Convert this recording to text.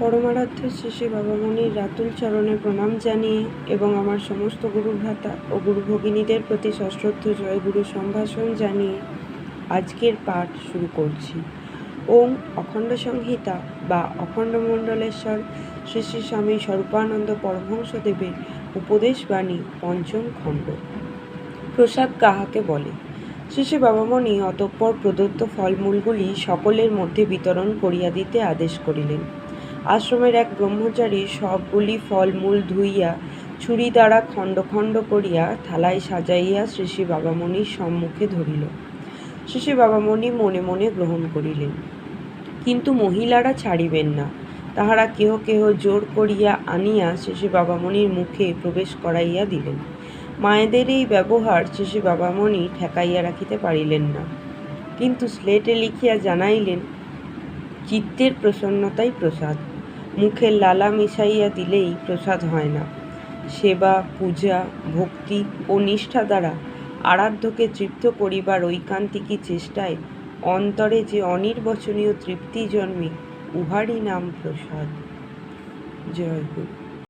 পরমারাধ্য শ্রী বাবামণির রাতুল চরণে প্রণাম জানিয়ে এবং আমার সমস্ত গুরু ভ্রাতা ও গুরু ভগিনীদের প্রতি সশ্রদ্ধ জয়গুরু সম্ভাষণ জানিয়ে আজকের পাঠ শুরু করছি। ওম অখণ্ড সংহিতা বা অখণ্ড মণ্ডলেশ্বর শ্রী শ্রী স্বামী স্বরূপানন্দ পরমহংসদেবের উপদেশ বাণী পঞ্চম খণ্ড। প্রসাদ কাহাকে বলে? শ্রী বাবামণি অতঃপর প্রদত্ত ফলমূলগুলি সকলের মধ্যে বিতরণ করিয়া দিতে আদেশ করিলেন। আশ্রমের এক ব্রহ্মচারী সবগুলি ফলমূল ধুইয়া ছুরি দ্বারা খণ্ড খণ্ড করিয়া থালায় সাজাইয়া শ্রী বাবামণির সম্মুখে ধরিল। শ্রী বাবামণি মনে মনে গ্রহণ করিলেন। কিন্তু মহিলারা ছাড়িবেন না। তাহারা কেহ কেহ জোর করিয়া আনিয়া শ্রী বাবামণির মুখে প্রবেশ করাইয়া দিলেন। মায়েদের এই ব্যবহার শ্রী বাবামণি ঠেকাইয়া রাখিতে পারিলেন না। কিন্তু স্লেটে লিখিয়া জানাইলেন, চিত্তের প্রসন্নতাই প্রসাদ। মুখের লালা মিশাইয়া দিলেই প্রসাদ হয় না। সেবা, পূজা, ভক্তি ও নিষ্ঠা দ্বারা আরাধ্যকে তৃপ্ত করিবার ঐকান্তিকী চেষ্টায় অন্তরে যে অনির্বচনীয় তৃপ্তি জন্মে, উহারই নাম প্রসাদ। জয় গুরু।